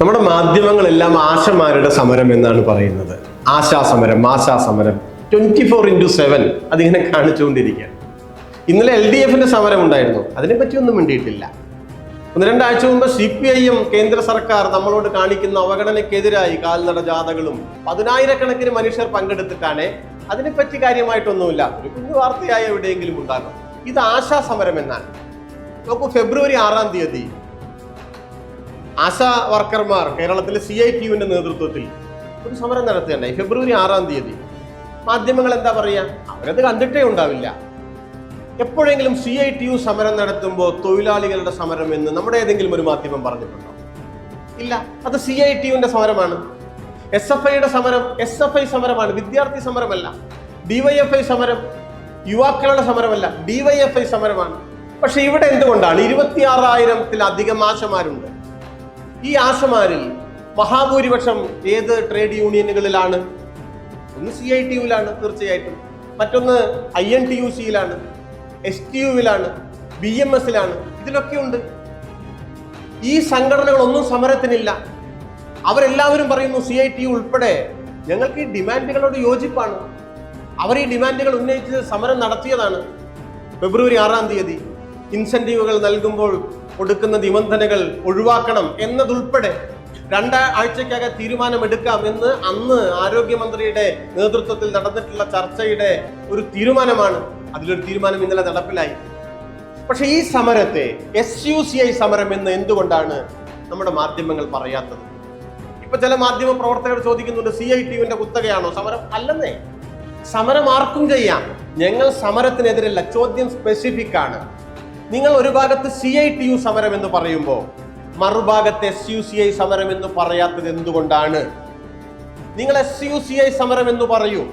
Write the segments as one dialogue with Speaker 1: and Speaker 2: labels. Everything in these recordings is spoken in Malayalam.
Speaker 1: നമ്മുടെ മാധ്യമങ്ങളെല്ലാം ആശമാരുടെ സമരം എന്നാണ് പറയുന്നത്. ആശാ സമരം സമരം. ട്വന്റി ഫോർ ഇന്റു സെവൻ അതിങ്ങനെ കാണിച്ചുകൊണ്ടിരിക്കുകയാണ്. ഇന്നലെ എൽ ഡി എഫിന്റെ സമരം ഉണ്ടായിരുന്നു. അതിനെപ്പറ്റി ഒന്നും വേണ്ടിയിട്ടില്ല ഒന്ന് രണ്ടാഴ്ച മുമ്പ് സി പി ഐ എം കേന്ദ്ര സർക്കാർ നമ്മളോട് കാണിക്കുന്ന അവഗണനയ്ക്കെതിരായി കാൽനട ജാഥകളും പതിനായിരക്കണക്കിന് മനുഷ്യർ പങ്കെടുത്തിട്ടാണ് അതിനെപ്പറ്റി കാര്യമായിട്ടൊന്നുമില്ല. ഒരു കുഞ്ഞു വാർത്തയായി എവിടെയെങ്കിലും ഉണ്ടാകും. ഇത് ആശാ സമരം എന്നാണ്. നോക്കൂ ഫെബ്രുവരി ആറാം തീയതി ആശാ വർക്കർമാർ കേരളത്തിലെ സി ഐ ടി യുവിന്റെ നേതൃത്വത്തിൽ ഒരു സമരം നടത്തുകയുണ്ടായി. ഫെബ്രുവരി ആറാം തീയതി. മാധ്യമങ്ങൾ എന്താ പറയുക അവരത് കണ്ടിട്ടേ ഉണ്ടാവില്ല. എപ്പോഴെങ്കിലും സി ഐ ടി യു സമരം നടത്തുമ്പോൾ തൊഴിലാളികളുടെ സമരം എന്ന് നമ്മുടെ ഏതെങ്കിലും ഒരു മാധ്യമം പറഞ്ഞിട്ടുണ്ടോ? ഇല്ല. അത് സി ഐ ടി യുവിന്റെ സമരമാണ്. എസ് എഫ് ഐയുടെ സമരം എസ് എഫ് ഐ സമരമാണ്. വിദ്യാർത്ഥി സമരമല്ല. ഡിവൈഎഫ്ഐ സമരം യുവാക്കളുടെ സമരമല്ല. ഡിവൈഎഫ്ഐ സമരമാണ്. പക്ഷെ ഇവിടെ എന്തുകൊണ്ടാണ്? ഇരുപത്തിയാറായിരത്തിലധികം ആശമാരുണ്ട്. ഈ ആശമാരിൽ മഹാഭൂരിപക്ഷം ഏത് ട്രേഡ് യൂണിയനുകളിലാണ് ഒന്ന് സി ഐ ടി യുവിലാണ് തീർച്ചയായിട്ടും. മറ്റൊന്ന് ഐ എൻ ടി യു സിയിലാണ് എസ് ടി യുവിലാണ് ബി എം എസിലാണ് ഇതിലൊക്കെ ഉണ്ട്. ഈ സംഘടനകളൊന്നും സമരത്തിനില്ല. അവരെല്ലാവരും പറയുന്നു സി ഐ ടി യു ഉൾപ്പെടെ ഞങ്ങൾക്ക് ഈ ഡിമാൻഡുകളോട് യോജിപ്പാണ്. അവർ ഈ ഡിമാൻഡുകൾ ഉന്നയിച്ച് സമരം നടത്തിയതാണ്. ഫെബ്രുവരി ആറാം തീയതി. ഇൻസെന്റീവുകൾ നൽകുമ്പോൾ കൊടുക്കുന്ന നിബന്ധനകൾ ഒഴിവാക്കണം എന്നതുൾപ്പെടെ രണ്ടാഴ്ചക്കകം തീരുമാനമെടുക്കാം എന്ന് അന്ന് ആരോഗ്യമന്ത്രിയുടെ നേതൃത്വത്തിൽ നടന്നിട്ടുള്ള ചർച്ചയുടെ ഒരു തീരുമാനമാണ്. അതിലൊരു തീരുമാനം ഇന്നലെ നടപ്പിലായി. പക്ഷെ ഈ സമരത്തെ എസ് യു സി ഐ സമരം എന്ന് എന്തുകൊണ്ടാണ് നമ്മുടെ മാധ്യമങ്ങൾ പറയാത്തത്? ഇപ്പൊ ചില മാധ്യമ പ്രവർത്തകർ ചോദിക്കുന്നുണ്ട് സി ഐ ടി യുവിന്റെ കുത്തകയാണോ സമരം? അല്ലെന്നേ. സമരം ആർക്കും ചെയ്യാം. ഞങ്ങൾ സമരത്തിനെതിരല്ല ചോദ്യം സ്പെസിഫിക് ആണ്. നിങ്ങൾ ഒരു ഭാഗത്ത് സി ഐ ടി യു സമരം എന്ന് പറയുമ്പോൾ മറുഭാഗത്ത് എസ് യു സി ഐ സമരം എന്ന് പറയാത്തത് എന്തുകൊണ്ടാണ്? നിങ്ങൾ എസ് യു സി ഐ സമരം എന്ന് പറയൂ.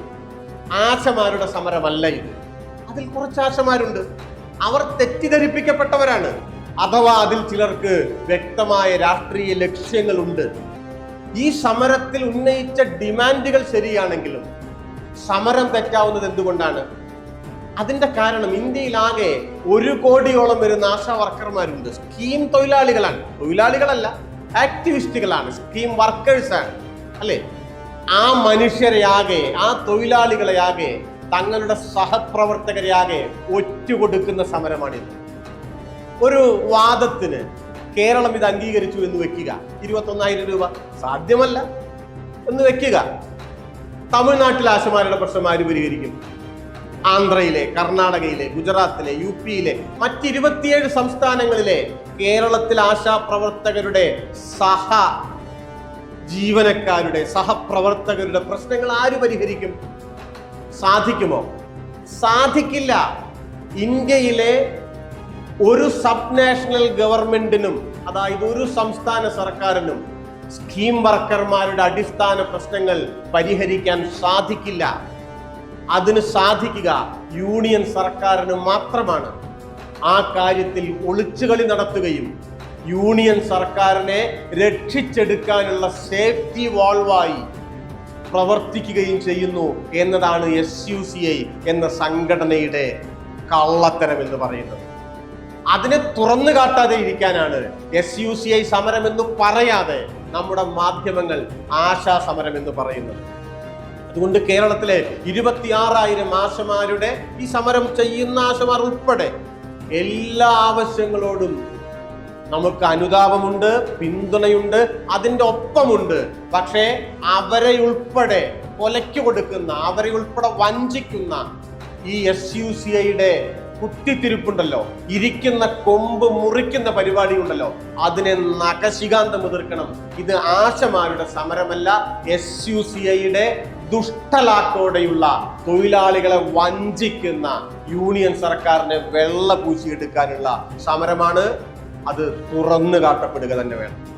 Speaker 1: ആശമാരുടെ സമരമല്ല ഇത്. അതിൽ കുറച്ച് ആശമാരുണ്ട്. അവർ തെറ്റിദ്ധരിപ്പിക്കപ്പെട്ടവരാണ്. അഥവാ അതിൽ ചിലർക്ക് വ്യക്തമായ രാഷ്ട്രീയ ലക്ഷ്യങ്ങളുണ്ട്. ഈ സമരത്തിൽ ഉന്നയിച്ച ഡിമാൻഡുകൾ ശരിയാണെങ്കിലും സമരം തെറ്റാവുന്നത് എന്തുകൊണ്ടാണ്? അതിന്റെ കാരണം ഇന്ത്യയിലാകെ ഒരു കോടിയോളം വരുന്ന ആശാ വർക്കർമാരുണ്ട്. സ്കീം തൊഴിലാളികളാണ്. തൊഴിലാളികളല്ല ആക്ടിവിസ്റ്റുകളാണ് സ്കീം വർക്കേഴ്സ് ആണ്. അല്ലേ? ആ മനുഷ്യരെയാകെ ആ തൊഴിലാളികളെയാകെ തങ്ങളുടെ സഹപ്രവർത്തകരെയാകെ ഒറ്റുകൊടുക്കുന്ന സമരമാണിത്. ഒരു വാദത്തിന് കേരളം ഇത് അംഗീകരിച്ചു എന്ന് വെക്കുക. ഇരുപത്തൊന്നായിരം രൂപ സാധ്യമല്ല എന്ന് വെക്കുക. തമിഴ്നാട്ടിലെ ആശമാരുടെ പ്രശ്നം ആര് പരിഹരിക്കും? ആന്ധ്രയിലെ കർണാടകയിലെ ഗുജറാത്തിലെ യു പിയിലെ മറ്റിരുപത്തിയേഴ് സംസ്ഥാനങ്ങളിലെ കേരളത്തിൽ ആശാപ്രവർത്തകരുടെ സഹ ജീവനക്കാരുടെ സഹപ്രവർത്തകരുടെ പ്രശ്നങ്ങൾ ആര് പരിഹരിക്കും? സാധിക്കുമോ? സാധിക്കില്ല. ഇന്ത്യയിലെ ഒരു സബ് നാഷണൽ ഗവൺമെന്റിനും അതായത് ഒരു സംസ്ഥാന സർക്കാരിനും സ്കീം വർക്കർമാരുടെ അടിസ്ഥാന പ്രശ്നങ്ങൾ പരിഹരിക്കാൻ സാധിക്കില്ല. അതിന് സാധിക്കുക യൂണിയൻ സർക്കാരിന് മാത്രമാണ്. ആ കാര്യത്തിൽ ഒളിച്ചുകളി നടത്തുകയും യൂണിയൻ സർക്കാരിനെ രക്ഷിച്ചെടുക്കാനുള്ള സേഫ്റ്റി വാൾവായി പ്രവർത്തിക്കുകയും ചെയ്യുന്നു എന്നതാണ് എസ് യു സി ഐ എന്ന സംഘടനയുടെ കള്ളത്തരം എന്ന് പറയുന്നത്. അതിനെ തുറന്നു കാട്ടാതെ ഇരിക്കാനാണ് എസ് യു സി ഐ സമരം എന്ന് പറയാതെ നമ്മുടെ മാധ്യമങ്ങൾ ആശാ സമരം എന്ന് പറയുന്നത്. അതുകൊണ്ട് കേരളത്തിലെ ഇരുപത്തിയാറായിരം ആശമാരുടെ ഈ സമരം ചെയ്യുന്ന ആശമാർ ഉൾപ്പെടെ എല്ലാ ആവശ്യങ്ങളോടും നമുക്ക് അനുതാപമുണ്ട് പിന്തുണയുണ്ട് അതിന്റെ ഒപ്പമുണ്ട്. പക്ഷേ അവരെ ഉൾപ്പെടെ കൊലയ്ക്ക് കൊടുക്കുന്ന അവരെ ഉൾപ്പെടെ വഞ്ചിക്കുന്ന ഈ എസ് യു സി ഐയുടെ കുത്തിത്തിരിപ്പുണ്ടല്ലോ. ഇരിക്കുന്ന കൊമ്പ് മുറിക്കുന്ന പരിപാടി ഉണ്ടല്ലോ അതിനെ നഖശികാന്തം എതിർക്കണം. ഇത് ആശമാരുടെ സമരമല്ല എസ് യു സി ഐയുടെ ദുഷ്ടലാക്കോടെയുള്ള തൊഴിലാളികളെ വഞ്ചിക്കുന്ന യൂണിയൻ സർക്കാരിനെ വെള്ള പൂശിയെടുക്കാനുള്ള സമരമാണ്. അത് തുറന്നു കാട്ടപ്പെടുക തന്നെ വേണം.